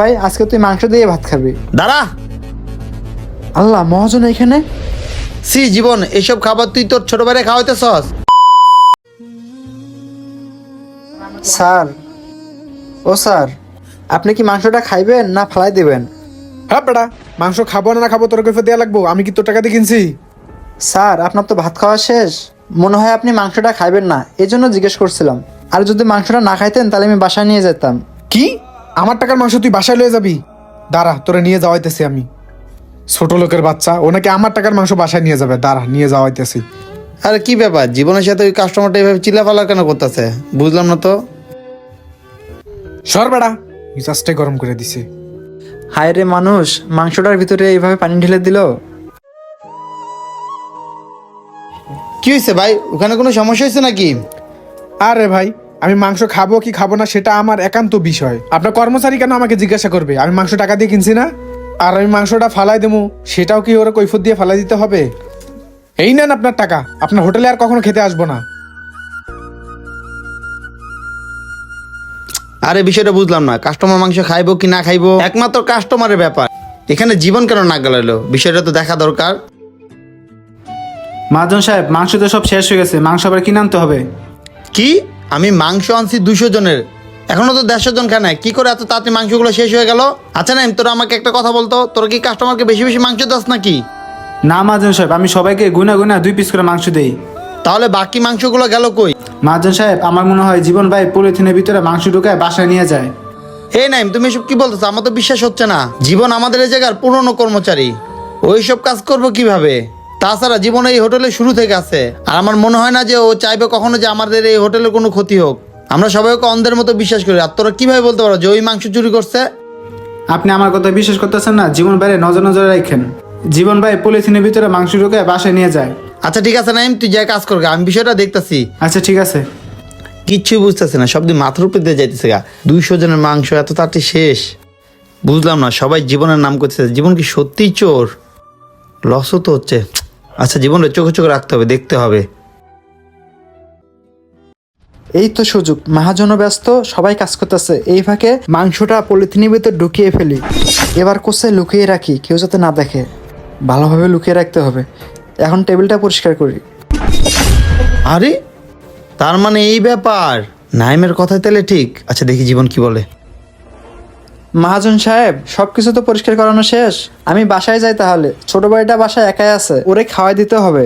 ভাই আজকে তুই মাংস দিয়ে ভাত খাবি। দাঁড়া। আল্লাহ মহাজন এখানে? সি জীবন এইসব খাবার তুই তোর ছোট ভাইরে খাওয়াইতে সস স্যার। ও স্যার আপনি কি মাংসটা খাইবেন না ফালাই দিবেন? হ্যাঁ বেটা। মাংস খাব না না খাব তোর কৈফে দেওয়া লাগবো। আমি কি তোর টাকা দিয়ে কিনছি? স্যার আপনার তো ভাত খাওয়া শেষ। মনে হয় আপনি মাংসটা খাইবেন না। এই জন্য জিজ্ঞেস করছিলাম। আর যদি মাংসটা না খাইতেন তাহলে আমি বাসায় নিয়ে যেতাম। কি? আমার টাকার মাংস তুই বাসায় লয়ে যাবি। দাঁড়া তোরে নিয়ে যাওয়াইতেছি আমি। ছোট লোকের বাচ্চা ওনাকে আমার টাকার মাংস বাসায় নিয়ে যাবে। দাঁড়া নিয়ে যাওয়াইতেছি। আরে কি ব্যাপার? জীবনের সাথে ওই কাস্টমারটা এইভাবে চিল্লাফালা কেন করতেছে? বুঝলাম না তো। সর বেড়া মিজাজটাই গরম করে দিছে। হায় রে মানুষ মাংসটার ভিতরে এইভাবে পানি ঢেলে দিল? কি হয়েছে ভাই? ওখানে কোনো সমস্যা হয়েছে নাকি? আরে ভাই আমি মাংস খাব কি খাব না সেটা আমার একান্ত বিষয়। আপনার কর্মচারী কেন আমাকে জিজ্ঞাসা করবে? আমি মাংস টাকা দিয়ে কিনছি না? আর আমি মাংসটা ফালাই দেবো সেটাও কি ওরা কৈফত দিয়ে ফালাই দিতে হবে? এই নেন আপনার টাকা। আপনার হোটেলে আর কখনো খেতে আসব না। আরে বিষয়টা বুঝলাম না। কাস্টমার মাংস খাইবো কি না খাইবো? একমাত্র কাস্টমারের ব্যাপার। এখানে জীবন কেন না গেল বিষয়টা তো দেখা দরকার। মহাজন সাহেব মাংস তো সব শেষ হয়ে গেছে। মাংস আবার কিনে আনতে হবে? কি? আমি মাংস আনছি দুশো জনের। এখনও তো দেড়শো জন খানে কি করে এত তাড়াতাড়ি মাংসগুলো শেষ হয়ে গেল? আচ্ছা না তোরা আমাকে একটা কথা বলতো। তোর কি কাস্টমারকে বেশি বেশি মাংস দাস নাকি? না মাজন সাহেব আমি সবাইকে গুনা গুনা দুই পিস করে মাংস দেই। তাহলে বাকি মাংসগুলো গেল কই? মাজন সাহেব আমার মনে হয় জীবন ভাই পলিথিনের ভিতরে মাংস ঢুকায় বাসায় নিয়ে যায়। এই নাইম তুমি এসব কি বলতেছো? আমার তো বিশ্বাস হচ্ছে না। জীবন আমাদের এই জায়গার পুরনো কর্মচারী। ওইসব কাজ করব কীভাবে? তাছাড়া জীবন এই হোটেলে শুরু থেকে আছে। আর আমার মনে হয় না যে ও চাইবে কখনো যে আমাদের এই হোটেলের কোনো ক্ষতি হোক। আমরা সবাই ওকে অন্ধের মতো বিশ্বাস করি। আর তোরা কীভাবে বলতে পারো যে ওই মাংস চুরি করছে? আপনি আমার কথা বিশ্বাস করতেছেন না? জীবন ভাইরে নজর নজরে রাখেন। জীবন ভাই পলিথিনের ভিতরে মাংস ঢুকায় বাসায় নিয়ে যায়। আচ্ছা ঠিক আছে নাইম তুই যা কাজ করবে আমি বিষয়টা দেখতাছি। আচ্ছা ঠিক আছে। কিচ্ছুই বুঝতেছে না। সব দিন মাথার উপর দিয়ে যাইতেছে গা। দুইশো জনের মাংস এত তাড়াতাড়ি শেষ। বুঝলাম না সবাই জীবনের নাম করতেছে। জীবন কি সত্যিই চোর? লসও তো হচ্ছে। আচ্ছা জীবনটা চোখে চোখে রাখতে হবে দেখতে হবে। এই তো সুযোগ মহাজনও ব্যস্ত সবাই কাজ করতেছে। এই ফাঁকে মাংসটা পলিথিনের ভিতর ঢুকিয়ে ফেলি। এবার কোথায় লুকিয়ে রাখি কেউ যাতে না দেখে। ভালোভাবে লুকিয়ে রাখতে হবে। এখন টেবিলটা পরিষ্কার করি। আরে তার মানে এই ব্যাপার? নাইমের কথাই তাহলে ঠিক। আচ্ছা দেখি জীবন কি বলে। মহাজন সাহেব সবকিছু তো পরিষ্কার করানো শেষ। আমি বাসায় যাই তাহলে। ছোট ভাইটা বাসায় একাই আছে ওরে খাওয়াই দিতে হবে।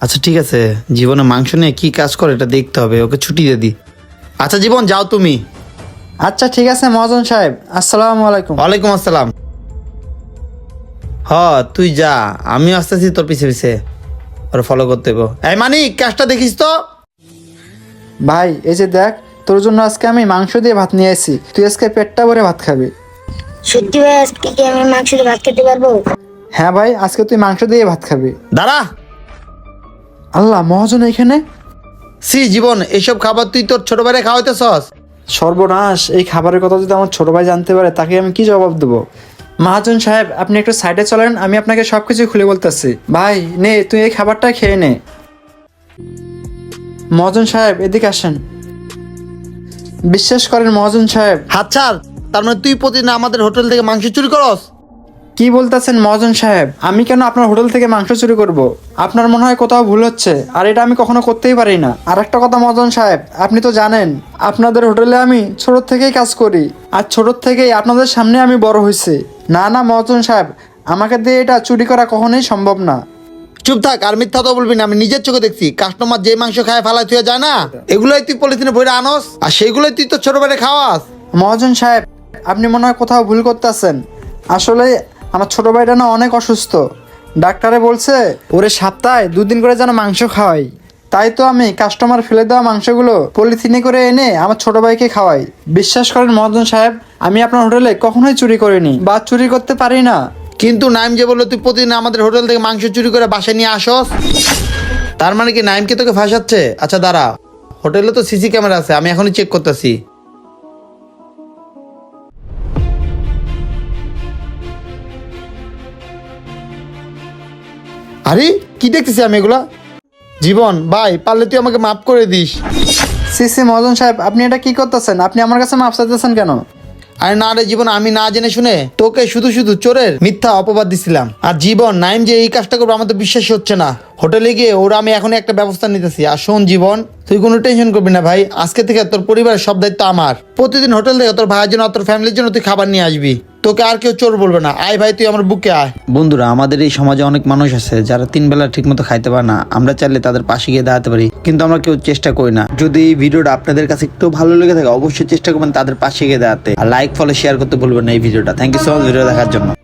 আচ্ছা ঠিক আছে। জীবনে মাংস নিয়ে কি কাজ করে এটা দেখতে হবে ওকে ছুটি দিয়ে দিই। আচ্ছা জীবন যাও তুমি। আচ্ছা ঠিক আছে মহাজন সাহেব। আসসালামু আলাইকুম। ওয়ালাইকুম আসসালাম। হ তুই যা আমিও আসতেছি তোর পিছে পিছে। ওর ফলো করতে হইব। এই মানিক কাজটা দেখিস তো। ভাই এই যে দেখ তোর জন্য আজকে আমি মাংস দিয়ে ভাত নিয়ে আসি তুই আজকে পেটটা ভরে ভাত খাবি। সত্যি ভাই আজকে কি আমি মাংস দিয়ে ভাত খেতে পারব? হ্যাঁ ভাই আজকে তুই মাংস দিয়ে ভাত খাবি। দাঁড়া! আল্লাহ মহাজন এখানে? সি জীবন এইসব খাবার তুই তোর ছোট ভাইরে খাওয়াইতে সস সর্বনাশ এই খাবারের কথা যদি আমার ছোট ভাই জানতে পারে তাকে আমি কি জবাব দেবো? মহাজন সাহেব আপনি একটু সাইডে চলেন আমি আপনাকে সবকিছু খুলে বলতেছি। ভাই নে তুই এই খাবারটা খেয়ে নে। মহাজন সাহেব এদিকে আসেন। বিশ্বাস করেন মহাজন সাহেব। হাত ছাড়! তার মানে তুই প্রতিদিন আমাদের হোটেল থেকে মাংস চুরি করস? কি বলতেছেন মহাজন সাহেব? আমি কেন আপনার হোটেল থেকে মাংস চুরি করব? আপনার মনে হয় কোথাও ভুল হচ্ছে আর এটা আমি কখনো করতেই পারি না। আর একটা কথা মহাজন সাহেব আপনি তো জানেন আপনাদের হোটেলে আমি ছোট থেকেই কাজ করি আর ছোট থেকেই আপনাদের সামনে আমি বড় হয়েছি। না না মহাজন সাহেব আমাকে দিয়ে এটা চুরি করা কখনোই সম্ভব না। চুপ থাক আর মিথ্যা তো বলবি না আমি নিজের চোখে দেখছি। কাস্টমার যে মাংস খায় ফালাই তুই যায় না। এগুলোই তুই পলিথিনে ভরে আনস আর সেগুলোই তুই তো ছোট ভাইরে খাওয়াস। মহাজন সাহেব আপনি মনে হয় কোথাও ভুল করতেছেন। আসলে আমার ছোট ভাইটা না অনেক অসুস্থ। ডাক্তারে বলছে, ওরে সপ্তাহে দুদিন করে যেন মাংস খাওয়াই। তাই তো আমি কাস্টমার ফেলে দেওয়া মাংসগুলো পলিথিনে করে এনে আমার ছোট ভাইকে খাওয়াই। বিশ্বাস করেন মহাজন সাহেব, আমি আপনার হোটেলে কখনোই চুরি করিনি বা চুরি করতে পারি না। কিন্তু নাইম যে বলল, তুই প্রতিদিন আমাদের হোটেল থেকে মাংস চুরি করে বাসায় নিয়ে আসস? তার মানে কি নাইমকে তোকে ফাঁসাচ্ছে? আচ্ছা দাঁড়া। হোটেলে তো সিসি ক্যামেরা আছে, আমি এখনই চেক করতেছি। আরে কি দেখতেছি আমি এগুলা? জীবন ভাই পারলে তুই আমাকে মাফ করে দিস। সি সি মহাজন সাহেব আপনি এটা কি করতেছেন? আপনি আমার কাছে মাপ চাইতেছেন কেন? আরে না রে জীবন আমি না জেনে শুনে তোকে শুধু শুধু চোরের মিথ্যা অপবাদ দিছিলাম। আর জীবন নাইম যে এই কাজটা করব আমার তো বিশ্বাসই হচ্ছে না। হোটেলে গিয়ে ওরা আমি এখন একটা ব্যবস্থা নিতেছি। আর শোন জীবন তুই কোনো টেনশন করবি না ভাই। আজকে থেকে তোর পরিবারের সব দায়িত্ব আমার। প্রতিদিন হোটেল থেকে তোর ভাইয়ের জন্য তোর ফ্যামিলির জন্য তুই খাবার নিয়ে আসবি। তোকে আর কেউ চোর বলবে না। আয় ভাই, তুই আমার বুকে আয়। বন্ধুরা, আমাদের এই সমাজে অনেক মানুষ আছে, যারা তিন বেলা ঠিক মতো খাইতে পারে না। আমরা চাইলে তাদের পাশে গিয়ে দাঁড়াতে পারি, কিন্তু আমরা কেউ চেষ্টা করি না। যদি এই ভিডিওটা আপনাদের কাছে একটু ভালো লেগে থাকে, অবশ্যই চেষ্টা করবেন তাদের পাশে গিয়ে দাঁড়াতে। আর লাইক ফলো শেয়ার করতে ভুলবেন না এই ভিডিওটা। Thank you so much video দেখার জন্য।